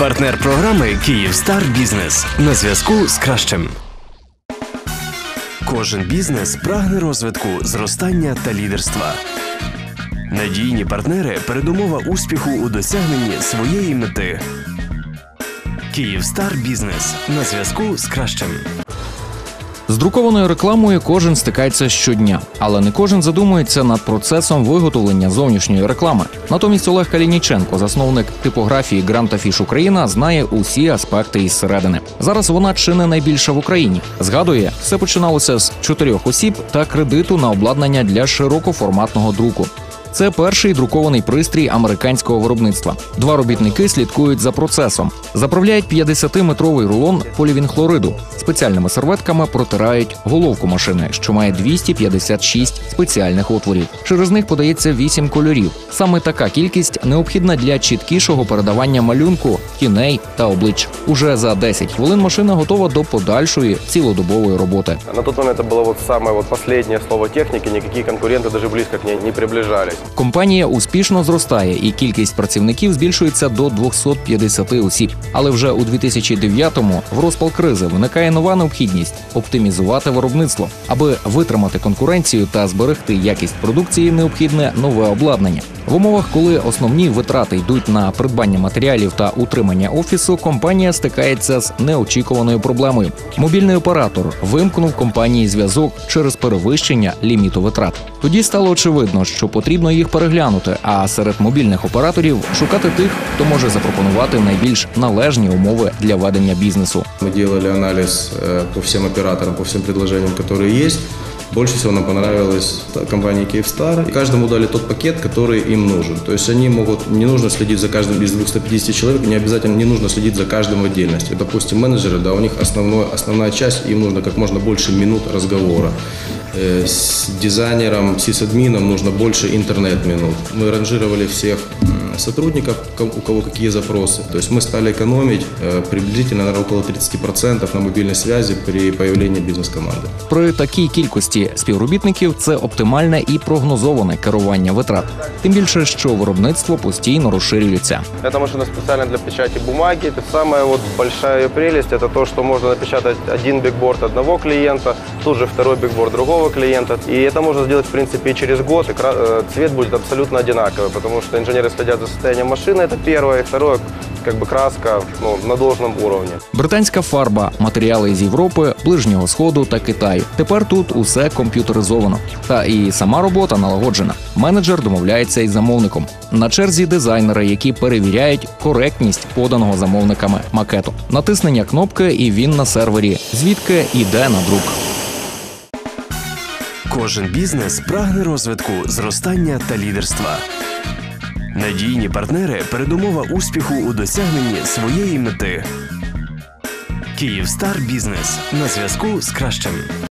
Партнер програми Київстар Бізнес на зв'язку з кращим. Кожен бізнес прагне розвитку, зростання та лідерства. Надійні партнери передумова успіху у досягненні своєї мети. Київстар Бізнес на зв'язку з кращим. З друкованою рекламою кожен стикається щодня, але не кожен задумується над процесом виготовлення зовнішньої реклами. Натомість Олег Калініченко, засновник типографії Гранта Фіш Україна, знає усі аспекти із середини. Зараз вона чи не найбільша в Україні. Згадує, все починалося з чотирьох осіб та кредиту на обладнання для широкоформатного друку. Це перший друкований пристрій американського виробництва. Два робітники слідкують за процесом, заправляють 50-метровий рулон полівінхлориду. Спеціальними серветками протирають головку машини, що має 256 спеціальних отворів. Через них подається 8 кольорів. Саме така кількість необхідна для чіткішого передавання малюнку, тіней та облич. Уже за 10 хвилин машина готова до подальшої цілодобової роботи. На тот момент это было вот самое вот последнее слово техники, никакие конкуренты даже близко к ней не приближались. Компанія успішно зростає, і кількість працівників збільшується до 250 осіб. Але вже у 2009-му в розпал кризи виникає нова необхідність оптимізувати виробництво, аби витримати конкуренцію та зберегти якість продукції. Необхідне нове обладнання. В умовах, коли основні витрати йдуть на придбання матеріалів та утримання офісу, компанія стикається з неочікуваною проблемою. Мобільний оператор вимкнув компанії зв'язок через перевищення ліміту витрат. Тоді стало очевидно, що потрібно їх переглянути, а серед мобільних операторів шукати тих, хто може запропонувати найбільш належні умови для ведення бізнесу. Мы делали анализ э, по всем операторам, по всем предложениям, которые есть. Больше всего нам понравилась та- компания Kyivstar. И каждому дали тот пакет, который им нужен. То есть они могут, не нужно следить за каждым из 250 человек, не обязательно не нужно следить за каждым в отдельности. Допустим, менеджеры, да, у них основной, основная часть, им нужно как можно больше минут разговора. Э, С дизайнером, сисадмином нужно больше интернет-минут. Мы ранжировали всех сотрудников, ко- у кого какие запросы. То есть мы стали экономить э, приблизительно наверное, около 30% на мобильной связи при появлении бизнес-команды. При такій кількості співробітників це оптимальне і прогнозоване керування витрат. Тим більше, що виробництво постійно розширюється. Эта машина специально для печати бумаги. Это самая вот большая ее прелесть, это то, что можно напечатать один бигборд одного клиента, тут же второй бигборд другого клиента. И это можно сделать, в принципе, и через год, и кра- э, цвет будет абсолютно одинаковый, потому что инженеры следят за состоянием машины, это первое. И второе, как бы краска ну, на должном уровне. Британська фарба, матеріали з Європи, Ближнього Сходу та Китаю. Тепер тут усе комп'ютеризовано. Та і сама робота налагоджена. Менеджер домовляється із замовником. На черзі дизайнери, які перевіряють коректність поданого замовниками макету. Натиснення кнопки, і він на сервері, звідки йде на друк. Кожен бізнес прагне розвитку, зростання та лідерства. Надійні партнери передумова успіху у досягненні своєї мети. Київстар Бізнес на зв'язку з кращим.